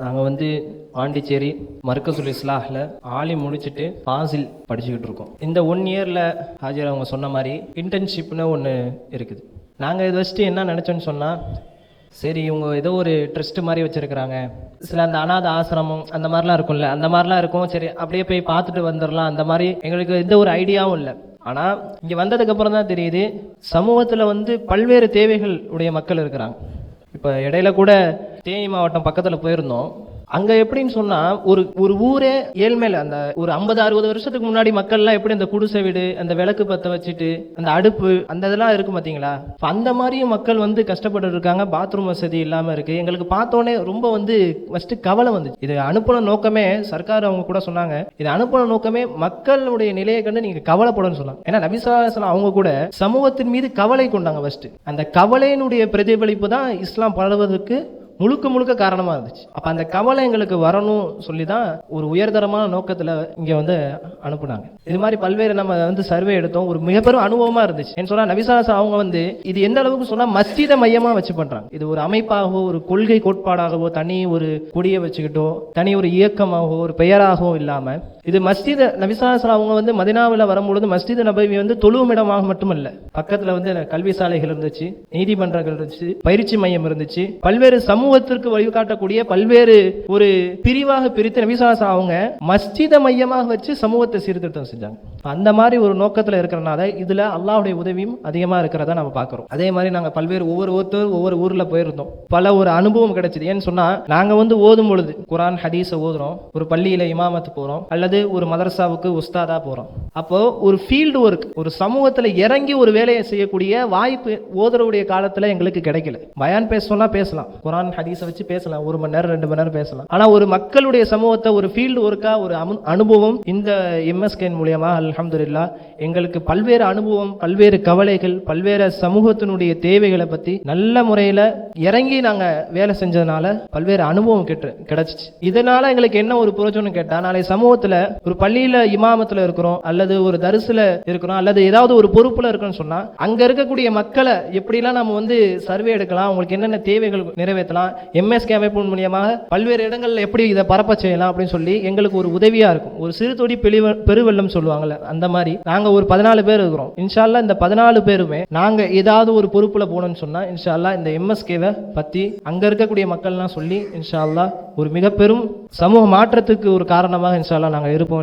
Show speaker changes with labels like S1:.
S1: நாங்கள் வந்து பாண்டிச்சேரி மர்க்கசுல் இஸ்லாஹில் ஆலி முடிச்சுட்டு பாசில் படிச்சுக்கிட்டு இருக்கோம். இந்த ஒன் இயரில் ஹாஜர் அவங்க சொன்ன மாதிரி இன்டர்ன்ஷிப்னு ஒன்று இருக்குது. நாங்கள் இதை வச்சுட்டு என்ன நினச்சோன்னு சொன்னால் சரி இவங்க ஏதோ ஒரு ட்ரஸ்ட் மாதிரி வச்சுருக்கிறாங்க. சில அந்த அனாத ஆசிரமம் அந்த மாதிரிலாம் இருக்கும்ல அந்த மாதிரிலாம் இருக்கும். சரி அப்படியே போய் பார்த்துட்டு வந்துடலாம். அந்த மாதிரி எங்களுக்கு எந்த ஒரு ஐடியாவும் இல்லை. ஆனால் இங்கே வந்ததுக்கப்புறம் தான் தெரியுது சமூகத்தில் வந்து பல்வேறு தேவைகள் உடைய மக்கள் இருக்கிறாங்க. இப்போ இடையில கூட தேனி மாவட்டம் பக்கத்தில் போயிருந்தோம். அங்கே எப்படின்னு சொன்னால் ஒரு ஒரு ஊரே ஏழ்மையில அந்த ஒரு ஐம்பது அறுபது வருஷத்துக்கு முன்னாடி மக்கள்லாம் எப்படி அந்த குடிசை வீடு அந்த விளக்கு பற்ற வச்சுட்டு அந்த அடுப்பு அந்த இதெல்லாம் இருக்கும் பார்த்தீங்களா அந்த மாதிரியும் மக்கள் வந்து கஷ்டப்பட்டு இருக்காங்க. பாத்ரூம் வசதி இல்லாமல் இருக்குது எங்களுக்கு பார்த்தோன்னே ரொம்ப வந்து ஃபஸ்ட்டு கவலை வந்துச்சு. இது அனுப்புன நோக்கமே சர்க்கார் அவங்க கூட சொன்னாங்க. இது அனுப்புன நோக்கமே மக்களுடைய நிலையை கண்டு நீங்கள் கவலைப்படணும்னு சொன்னாங்க. ஏன்னா நபிசாசனம் அவங்க கூட சமூகத்தின் மீது கவலை கொண்டாங்க ஃபர்ஸ்ட் அந்த கவலையினுடைய பிரதிபலிப்பு தான் இஸ்லாம் பரவுவதற்கு முழுக்க முழுக்க காரணமாக இருந்துச்சு. அப்போ அந்த கவலை எங்களுக்கு வரணும் சொல்லி தான் ஒரு உயர்தரமான நோக்கத்தில் இங்கே வந்து அனுப்புனாங்க. இது மாதிரி பல்வேறு நம்ம வந்து சர்வே எடுத்தோம். ஒரு மிகப்பெரும் அனுபவமாக இருந்துச்சு. ஏன்னு சொன்னால் நபிசாசம் அவங்க வந்து இது எந்த அளவுக்கு சொன்னால் மஸ்ஜிதை மையமாக வச்சு பண்ணுறாங்க இது ஒரு அமைப்பாகவோ ஒரு கொள்கை கோட்பாடாகவோ தனி ஒரு கொடியை வச்சுக்கிட்டோ தனி ஒரு இயக்கமாகவோ ஒரு பெயராகவோ இல்லாமல் இது மஸ்ஜித நபிசாசனம் அவங்க வந்து மதினாவில் வரும்பொழுது மஸ்ஜித் நபவி வந்து தொழுவுமிடமாக மட்டுமல்ல. பக்கத்தில் வந்து கல்வி சாலைகள் இருந்துச்சு நீதிமன்றங்கள் இருந்துச்சு பயிற்சி மையம் இருந்துச்சு பல்வேறு சமூக சமூகத்திற்கு வழிகாட்டக்கூடிய பல்வேறு ஒரு பிரிவாக பிரித்து நபிசாஸ் அவங்க மஸ்ஜித மையமாக வச்சு சமூகத்தை சீர்திருத்தம் செஞ்சாங்க. அந்த மாதிரி ஒரு நோக்கத்தில் இருக்கிறனால இதில் அல்லாவுடைய உதவியும் அதிகமாக இருக்கிறத நம்ம பார்க்குறோம். அதே மாதிரி நாங்கள் பல்வேறு ஒவ்வொரு ஒருத்தர் ஒவ்வொரு ஊரில் போயிருந்தோம். பல ஒரு அனுபவம் கிடைச்சிது. ஏன்னு சொன்னால் நாங்கள் வந்து ஓதும் பொழுது குரான் ஹதீஸை ஓதுறோம். ஒரு பள்ளியில் இமாமத்து போகிறோம் அல்லது ஒரு மதரசாவுக்கு உஸ்தாதா போகிறோம் அப்போது ஒரு ஃபீல்டு ஒர்க் ஒரு சமூகத்தில் இறங்கி ஒரு வேலையை செய்யக்கூடிய வாய்ப்பு ஓதுறவுடைய காலத்தில் எங்களுக்கு கிடைக்கல. பயான் பேசணும்னா பேசலாம். குரான் ஹதீஸை வச்சு பேசலாம். ஒரு மணி நேரம் ரெண்டு மணி நேரம் பேசலாம். ஆனா ஒரு மக்களுடைய சமூகத்தை ஒரு ஃபீல்டு ஒர்க்கா ஒரு அனுபவம் இந்த எம்எஸ்கேன் மூலியமா அலமதுல்லா எங்களுக்கு பல்வேறு அனுபவம் பல்வேறு கவலைகள் பல்வேறு சமூகத்தினுடைய தேவைகளை பத்தி நல்ல முறையில இறங்கி நாங்க வேலை செஞ்சதுனால பல்வேறு அனுபவம் கெட்டு கிடைச்சிச்சு. இதனால எங்களுக்கு என்ன ஒரு புரோஜனம் கேட்டா நாளை சமூகத்துல ஒரு பள்ளியில இமாமத்துல இருக்கிறோம் அல்லது ஒரு தரிசுல இருக்கிறோம் அல்லது ஏதாவது ஒரு பொறுப்புல இருக்கணும்னு சொன்னா அங்க இருக்கக்கூடிய மக்களை எப்படிலாம் நம்ம வந்து சர்வே எடுக்கலாம் அவங்களுக்கு என்னென்ன தேவைகள் நிறைவேற்றலாம் எம்எஸ்கே அமைப்பு மூலியமாக பல்வேறு இடங்கள்ல எப்படி இதை பரப்ப செய்யலாம் அப்படின்னு சொல்லி எங்களுக்கு ஒரு உதவியா இருக்கும். ஒரு சிறு தொடி பெருவெள்ளம் சொல்லுவாங்கல்ல அந்த மாதிரி. நாங்கள் ஒரு பதினாலு பேர் இருக்கிறோம். இன்ஷால்லா இந்த பதினாலு பேருமே நாங்க ஏதாவது ஒரு பொறுப்பில் போனோம்னு சொன்னால் இன்ஷால்லா இந்த எம்எஸ்கேவை பற்றி அங்க இருக்கக்கூடிய மக்கள்லாம் சொல்லி இன்ஷால்லா ஒரு மிக பெரும் சமூக மாற்றத்துக்கு ஒரு காரணமாக இன்ஷால்லா நாங்கள் இருப்போம்